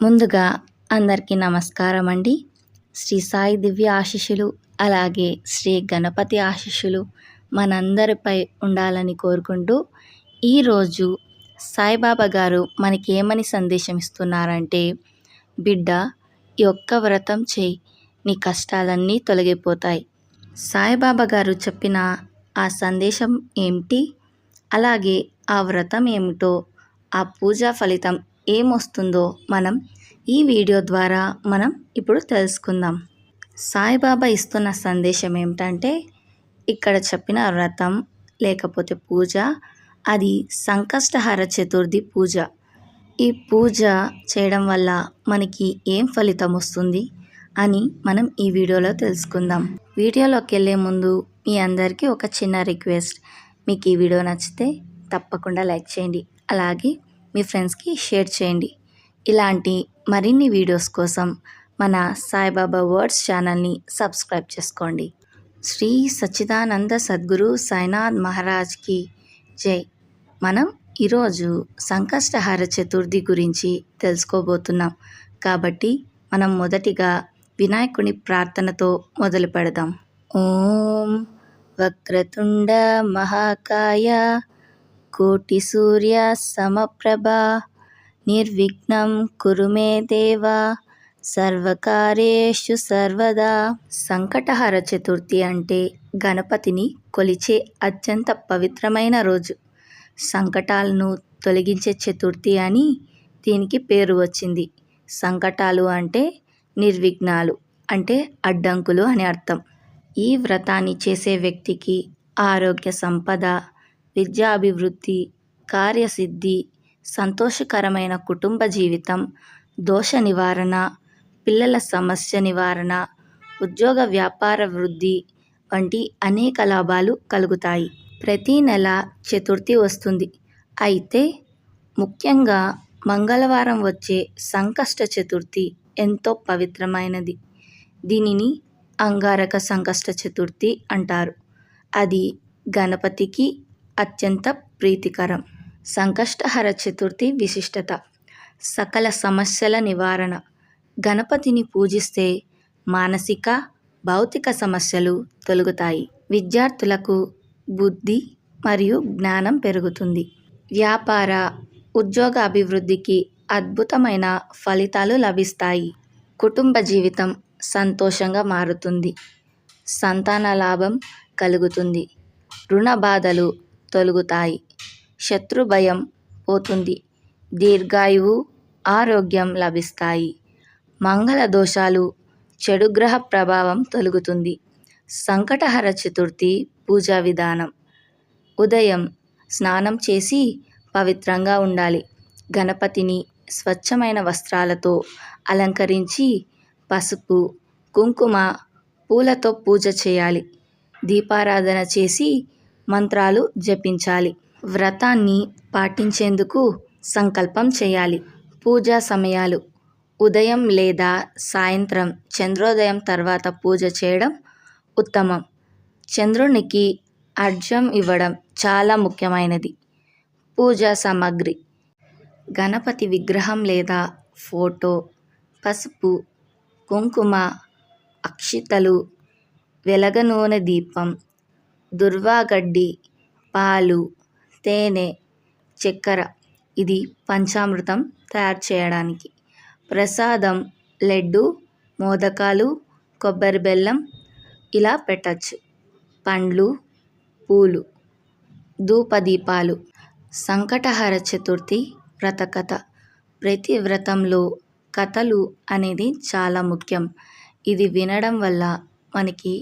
ముందుగా అందరికీ నమస్కారం అండి శ్రీ సాయి దివ్య ఆశీస్సులు అలాగే శ్రీ గణపతి ఆశీస్సులు మనందరిపై ఉండాలని కోరుకుంటూ ఈరోజు సాయిబాబా గారు మనకి ఏమని సందేశం ఇస్తున్నారంటే బిడ్డ ఈ ఒక్క వ్రతం చేయి నీ కష్టాలన్నీ తొలగిపోతాయి. సాయిబాబా గారు చెప్పిన ఆ సందేశం ఏమిటి? అలాగే ఆ వ్రతం ఏమిటో ఆ పూజా ఫలితం ఏమొస్తుందో మనం ఈ వీడియో ద్వారా మనం ఇప్పుడు తెలుసుకుందాం. సాయిబాబా ఇస్తున్న సందేశం ఏమిటంటే ఇక్కడ చెప్పిన వ్రతం లేకపోతే పూజ అది సంకష్టహార చతుర్థి పూజ. ఈ పూజ చేయడం వల్ల మనకి ఏం ఫలితం వస్తుంది అని మనం ఈ వీడియోలో తెలుసుకుందాం. వీడియోలోకి వెళ్ళే ముందు మీ అందరికీ ఒక చిన్న రిక్వెస్ట్. మీకు ఈ వీడియో నచ్చితే తప్పకుండా లైక్ చేయండి. అలాగే మీ ఫ్రెండ్స్కి షేర్ చేయండి. ఇలాంటి మరిన్ని వీడియోస్ కోసం మన సాయిబాబా వర్డ్స్ ఛానల్ని సబ్స్క్రైబ్ చేసుకోండి. శ్రీ సచ్చిదానంద సద్గురు సాయినాథ్ మహారాజ్కి జై. మనం ఈరోజు సంకష్టహార చతుర్థి గురించి తెలుసుకోబోతున్నాం. కాబట్టి మనం మొదటిగా వినాయకుని ప్రార్థనతో మొదలు పెడదాం. ఓం వక్రతుండ మహాకాయ కోటి సూర్య సమప్రభ నిర్విఘ్నం కురు మే దేవా సర్వకార్యేషు సర్వదా. సంకటహర చతుర్థి అంటే గణపతిని కొలిచే అత్యంత పవిత్రమైన రోజు. సంకటాలను తొలగించే చతుర్థి అని దీనికి పేరు వచ్చింది. సంకటాలు అంటే నిర్విఘ్నాలు అంటే అడ్డంకులు అని అర్థం. ఈ వ్రతాన్ని చేసే వ్యక్తికి ఆరోగ్య సంపద విద్యాభివృద్ధి కార్యసిద్ధి సంతోషకరమైన కుటుంబ జీవితం దోష నివారణ పిల్లల సమస్య నివారణ ఉద్యోగ వ్యాపార వృద్ధి వంటి అనేక లాభాలు కలుగుతాయి. ప్రతీ నెల చతుర్థి వస్తుంది. అయితే ముఖ్యంగా మంగళవారం వచ్చే సంకష్ట చతుర్థి ఎంతో పవిత్రమైనది. దీనిని అంగారక సంకష్ట చతుర్థి అంటారు. అది గణపతికి అత్యంత ప్రీతికరం. సంకష్టహర చతుర్థి విశిష్టత. సకల సమస్యల నివారణ. గణపతిని పూజిస్తే మానసిక భౌతిక సమస్యలు తొలగుతాయి. విద్యార్థులకు బుద్ధి మరియు జ్ఞానం పెరుగుతుంది. వ్యాపార ఉద్యోగ అభివృద్ధికి అద్భుతమైన ఫలితాలు లభిస్తాయి. కుటుంబ జీవితం సంతోషంగా మారుతుంది. సంతాన లాభం కలుగుతుంది. రుణ బాధలు తొలుగుతాయి. శత్రు భయం పోతుంది. దీర్ఘాయువు ఆరోగ్యం లభిస్తాయి. మంగళ దోషాలు చెడు గ్రహ ప్రభావం తొలుగుతుంది. సంకటహర చతుర్థి పూజా విధానం. ఉదయం స్నానం చేసి పవిత్రంగా ఉండాలి. గణపతిని స్వచ్ఛమైన వస్త్రాలతో అలంకరించి పసుపు కుంకుమ పూలతో పూజ చేయాలి. దీపారాధన చేసి మంత్రాలు జపించాలి. వ్రతాన్ని పాటించేందుకు సంకల్పం చేయాలి. పూజా సమయాలు. ఉదయం లేదా సాయంత్రం చంద్రోదయం తర్వాత పూజ చేయడం ఉత్తమం. చంద్రునికి అర్ఘ్యం ఇవ్వడం చాలా ముఖ్యమైనది. పూజా సామాగ్రి. గణపతి విగ్రహం లేదా ఫోటో పసుపు కుంకుమ అక్షితలు వెలగ నూనె దుర్వాగడ్డి పాలు తేనె చక్కెర ఇది పంచామృతం తయారు చేయడానికి. ప్రసాదం లడ్డు మోదకాలు కొబ్బరి బెల్లం ఇలా పెట్టచ్చు. పండ్లు పూలు ధూపదీపాలు సంకటహర చతుర్థి వ్రతకథ. ప్రతి వ్రతంలో కథలు అనేది చాలా ముఖ్యం. ఇది వినడం వల్ల మనకి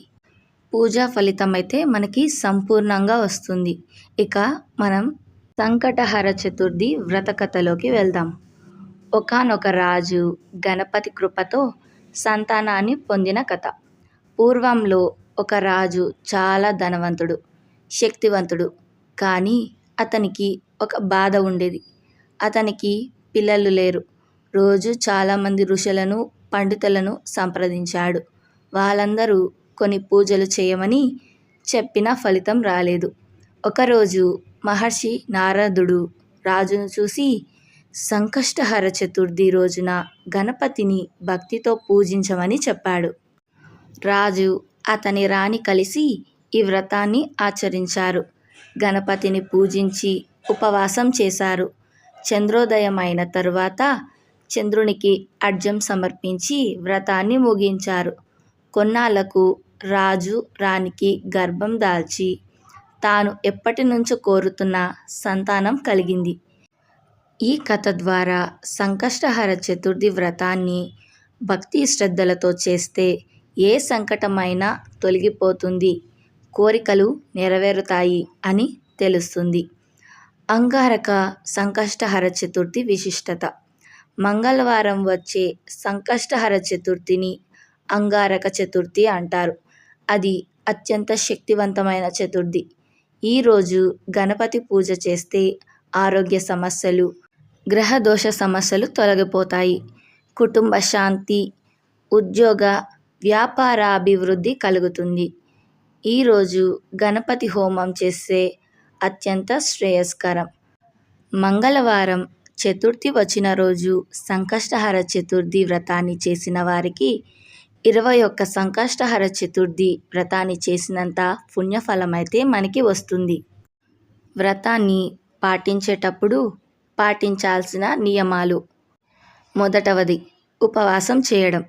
పూజా ఫలితం అయితే మనకి సంపూర్ణంగా వస్తుంది. ఇక మనం సంకటహర చతుర్థి వ్రత కథలోకి వెళ్దాం. ఒకనొక రాజు గణపతి కృపతో సంతానాన్ని పొందిన కథ. పూర్వంలో ఒక రాజు చాలా ధనవంతుడు శక్తివంతుడు. కానీ అతనికి ఒక బాధ ఉండేది. అతనికి పిల్లలు లేరు. రోజు చాలామంది ఋషులను పండితులను సంప్రదించాడు. వాళ్ళందరూ కొన్ని పూజలు చేయమని చెప్పినా ఫలితం రాలేదు. ఒకరోజు మహర్షి నారదుడు రాజును చూసి సంకష్టహర చతుర్థి రోజున గణపతిని భక్తితో పూజించమని చెప్పాడు. రాజు అతని రాణి కలిసి ఈ వ్రతాన్ని ఆచరించారు. గణపతిని పూజించి ఉపవాసం చేశారు. చంద్రోదయం అయిన తరువాత చంద్రునికి అర్జం సమర్పించి వ్రతాన్ని ముగించారు. కొన్నాళ్ళకు రాజు రాణికి గర్భం దాల్చి తాను ఎప్పటి నుంచో కోరుతున్న సంతానం కలిగింది. ఈ కథ ద్వారా సంకష్టహర చతుర్థి వ్రతాన్ని భక్తి శ్రద్ధలతో చేస్తే ఏ సంకటమైనా తొలగిపోతుంది. కోరికలు నెరవేరుతాయి అని తెలుస్తుంది. అంగారక సంకష్టహర చతుర్థి విశిష్టత. మంగళవారం వచ్చే సంకష్టహర చతుర్థిని అంగారక చతుర్థి అంటారు. అది అత్యంత శక్తివంతమైన చతుర్థి. ఈరోజు గణపతి పూజ చేస్తే ఆరోగ్య సమస్యలు గ్రహదోష సమస్యలు తొలగిపోతాయి. కుటుంబ శాంతి ఉద్యోగ వ్యాపార అభివృద్ధి కలుగుతుంది. ఈరోజు గణపతి హోమం చేస్తే అత్యంత శ్రేయస్కరం. మంగళవారం చతుర్థి వచ్చిన రోజు సంకష్టహర చతుర్థి వ్రతాన్ని చేసిన వారికి ఇరవై ఒక్క సంకష్టహర చతుర్థి వ్రతాన్ని చేసినంత పుణ్యఫలమైతే మనకి వస్తుంది. వ్రతాన్ని పాటించేటప్పుడు పాటించాల్సిన నియమాలు. మొదటవది ఉపవాసం చేయడం.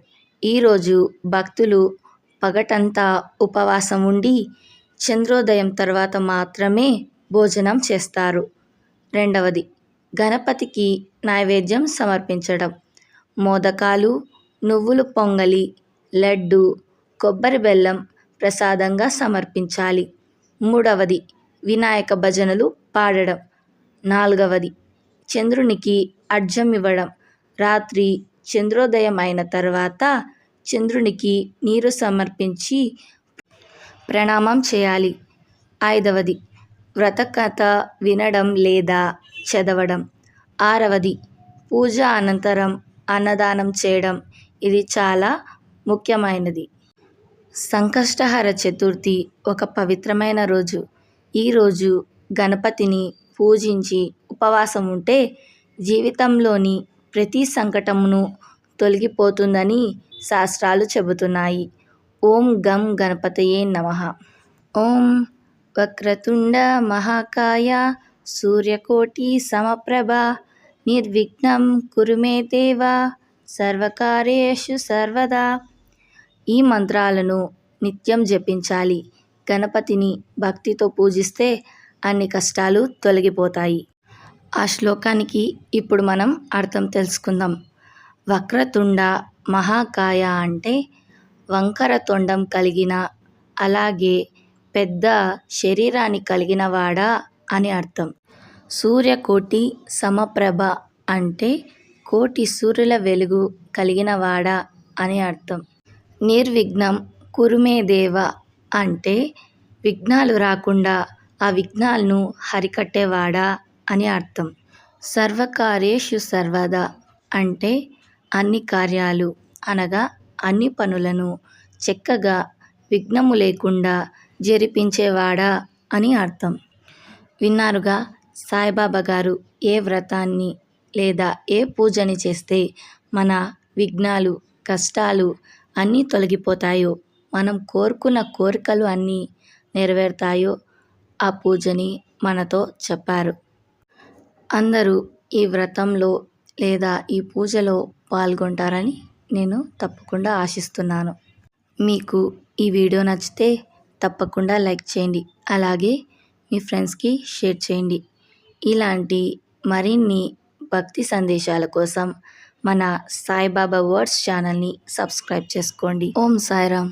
ఈరోజు భక్తులు పగటంతా ఉపవాసం ఉండి చంద్రోదయం తర్వాత మాత్రమే భోజనం చేస్తారు. రెండవది గణపతికి నైవేద్యం సమర్పించడం. మోదకాలు నువ్వులు పొంగలి లడ్డు కొబ్బరి బెల్లం ప్రసాదంగా సమర్పించాలి. మూడవది వినాయక భజనలు పాడడం. నాలుగవది చంద్రునికి అర్ఘ్యం ఇవ్వడం. రాత్రి చంద్రోదయం అయిన తర్వాత చంద్రునికి నీరు సమర్పించి ప్రణామం చేయాలి. ఐదవది వ్రతకథ వినడం లేదా చదవడం. ఆరవది పూజ అనంతరం అన్నదానం చేయడం. ఇది చాలా ముఖ్యమైనది. సంకష్టహర చతుర్థి ఒక పవిత్రమైన రోజు. ఈరోజు గణపతిని పూజించి ఉపవాసం ఉంటే జీవితంలోని ప్రతి సంకటమును తొలగిపోతుందని శాస్త్రాలు చెబుతున్నాయి. ఓం గం గణపతయే నమ. ఓం వక్రతుండ మహాకాయ సూర్యకోటి సమప్రభ నిర్విఘ్నం కురుమే దేవ సర్వకార్యేషు సర్వదా ఈ మంత్రాలను నిత్యం జపించాలి. గణపతిని భక్తితో పూజిస్తే అన్ని కష్టాలు తొలగిపోతాయి. ఆ శ్లోకానికి ఇప్పుడు మనం అర్థం తెలుసుకుందాం. వక్రతుండ మహాకాయ అంటే వంకర తొండం కలిగిన అలాగే పెద్ద శరీరాన్ని కలిగిన వాడా అని అర్థం. సూర్యకోటి సమప్రభ అంటే కోటి సూర్యుల వెలుగు కలిగిన వాడా అని అర్థం. నిర్విఘ్నం కురుమే దేవ అంటే విఘ్నాలు రాకుండా ఆ విఘ్నాలను హరికట్టేవాడా అని అర్థం. సర్వకార్యేషు సర్వదా అంటే అన్ని కార్యాలు అనగా అన్ని పనులను చక్కగా విఘ్నము లేకుండా జరిపించేవాడా అని అర్థం. విన్నారుగా సాయిబాబా గారు ఏ వ్రతాన్ని లేదా ఏ పూజని చేస్తే మన విఘ్నాలు కష్టాలు అన్నీ తొలగిపోతాయో? మనం కోరుకున్న కోరికలు అన్నీ నెరవేరుతాయో? ఆ పూజని మనతో చెప్పారు. అందరూ ఈ వ్రతంలో లేదా ఈ పూజలో పాల్గొంటారని నేను తప్పకుండా ఆశిస్తున్నాను. మీకు ఈ వీడియో నచ్చితే తప్పకుండా లైక్ చేయండి. అలాగే మీ ఫ్రెండ్స్కి షేర్ చేయండి. ఇలాంటి మరిన్ని భక్తి సందేశాల కోసం మన సాయిబాబా వర్డ్స్ ఛానల్ని సబ్స్క్రైబ్ చేసుకోండి. ఓం సాయిరామ్.